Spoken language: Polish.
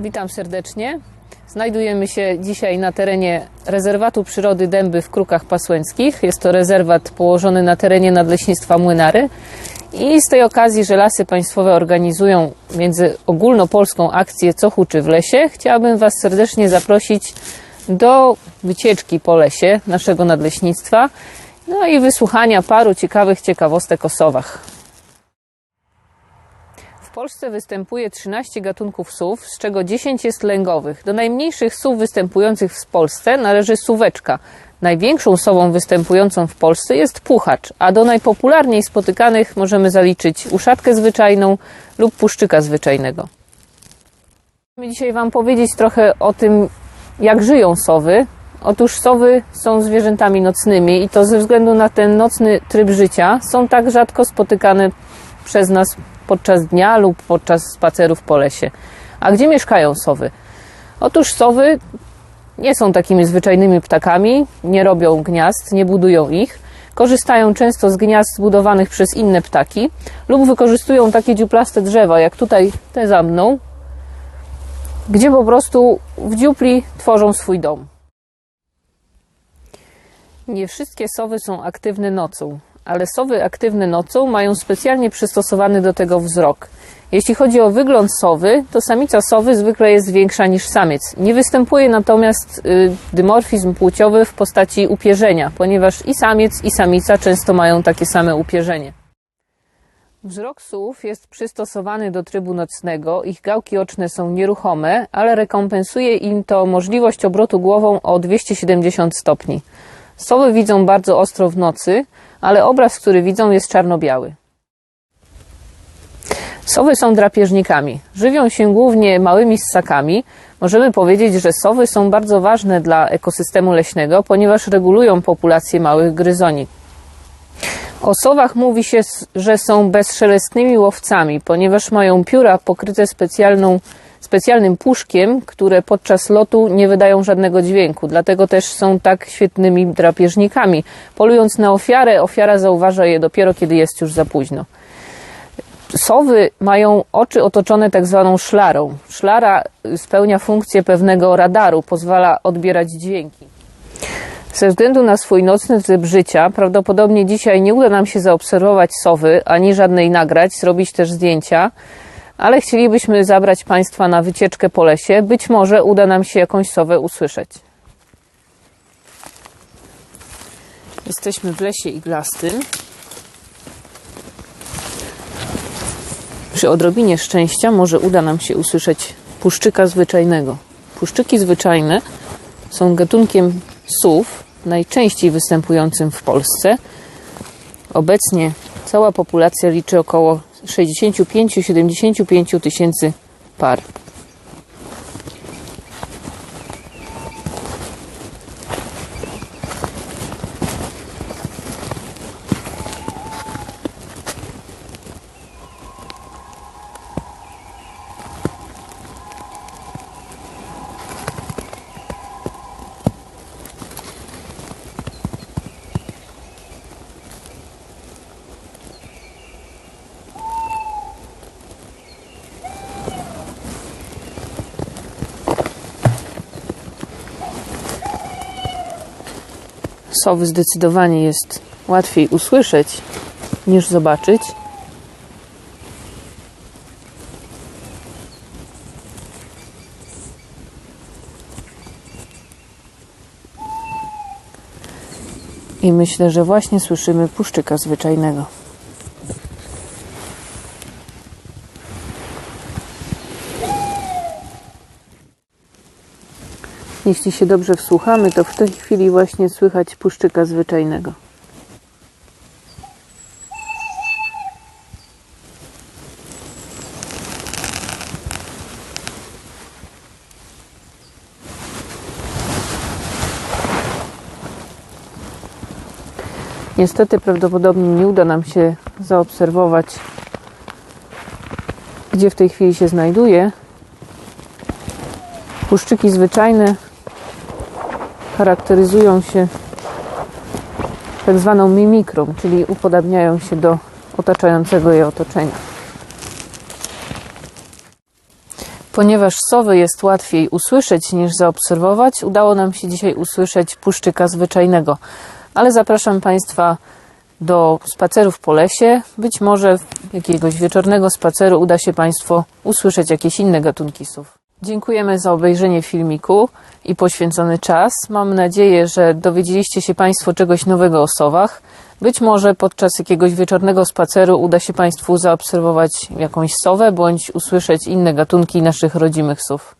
Witam serdecznie. Znajdujemy się dzisiaj na terenie rezerwatu przyrody Dęby w Krukach Pasłęckich. Jest to rezerwat położony na terenie Nadleśnictwa Młynary. I z tej okazji, że Lasy Państwowe organizują między ogólnopolską akcję Co huczy w lesie, chciałabym Was serdecznie zaprosić do wycieczki po lesie naszego nadleśnictwa, no i wysłuchania paru ciekawych ciekawostek o sowach. W Polsce występuje 13 gatunków sów, z czego 10 jest lęgowych. Do najmniejszych sów występujących w Polsce należy suweczka. Największą sową występującą w Polsce jest puchacz, a do najpopularniej spotykanych możemy zaliczyć uszatkę zwyczajną lub puszczyka zwyczajnego. Chcemy dzisiaj Wam powiedzieć trochę o tym, jak żyją sowy. Otóż sowy są zwierzętami nocnymi i to ze względu na ten nocny tryb życia są tak rzadko spotykane przez nas podczas dnia lub podczas spacerów po lesie. A gdzie mieszkają sowy? Otóż sowy nie są takimi zwyczajnymi ptakami, nie robią gniazd, nie budują ich. Korzystają często z gniazd zbudowanych przez inne ptaki lub wykorzystują takie dziuplaste drzewa, jak tutaj te za mną, gdzie po prostu w dziupli tworzą swój dom. Nie wszystkie sowy są aktywne nocą, ale sowy aktywne nocą mają specjalnie przystosowany do tego wzrok. Jeśli chodzi o wygląd sowy, to samica sowy zwykle jest większa niż samiec. Nie występuje natomiast y, dymorfizm płciowy w postaci upierzenia, ponieważ i samiec, i samica często mają takie same upierzenie. Wzrok sów jest przystosowany do trybu nocnego, ich gałki oczne są nieruchome, ale rekompensuje im to możliwość obrotu głową o 270 stopni. Sowy widzą bardzo ostro w nocy, ale obraz, który widzą, jest czarno-biały. Sowy są drapieżnikami. Żywią się głównie małymi ssakami. Możemy powiedzieć, że sowy są bardzo ważne dla ekosystemu leśnego, ponieważ regulują populację małych gryzoni. O sowach mówi się, że są bezszelestnymi łowcami, ponieważ mają pióra pokryte specjalną, specjalnym puszkiem, które podczas lotu nie wydają żadnego dźwięku. Dlatego też są tak świetnymi drapieżnikami. Polując na ofiarę, ofiara zauważa je dopiero, kiedy jest już za późno. Sowy mają oczy otoczone tak zwaną szlarą. Szlara spełnia funkcję pewnego radaru, pozwala odbierać dźwięki. Ze względu na swój nocny tryb życia, prawdopodobnie dzisiaj nie uda nam się zaobserwować sowy, ani żadnej nagrać, zrobić też zdjęcia, ale chcielibyśmy zabrać Państwa na wycieczkę po lesie. Być może uda nam się jakąś sowę usłyszeć. Jesteśmy w lesie iglastym. Przy odrobinie szczęścia może uda nam się usłyszeć puszczyka zwyczajnego. Puszczyki zwyczajne są gatunkiem sów, najczęściej występującym w Polsce. Obecnie cała populacja liczy około 65-75 tysięcy par. Sowy zdecydowanie jest łatwiej usłyszeć niż zobaczyć. I myślę, że właśnie słyszymy puszczyka zwyczajnego. Jeśli się dobrze wsłuchamy, to w tej chwili właśnie słychać puszczyka zwyczajnego. Niestety prawdopodobnie nie uda nam się zaobserwować, gdzie w tej chwili się znajduje. Puszczyki zwyczajne charakteryzują się tak zwaną mimikrą, czyli upodabniają się do otaczającego je otoczenia. Ponieważ sowy jest łatwiej usłyszeć niż zaobserwować, udało nam się dzisiaj usłyszeć puszczyka zwyczajnego. Ale zapraszam Państwa do spacerów po lesie. Być może jakiegoś wieczornego spaceru uda się Państwu usłyszeć jakieś inne gatunki sów. Dziękujemy za obejrzenie filmiku i poświęcony czas. Mam nadzieję, że dowiedzieliście się Państwo czegoś nowego o sowach. Być może podczas jakiegoś wieczornego spaceru uda się Państwu zaobserwować jakąś sowę bądź usłyszeć inne gatunki naszych rodzimych sów.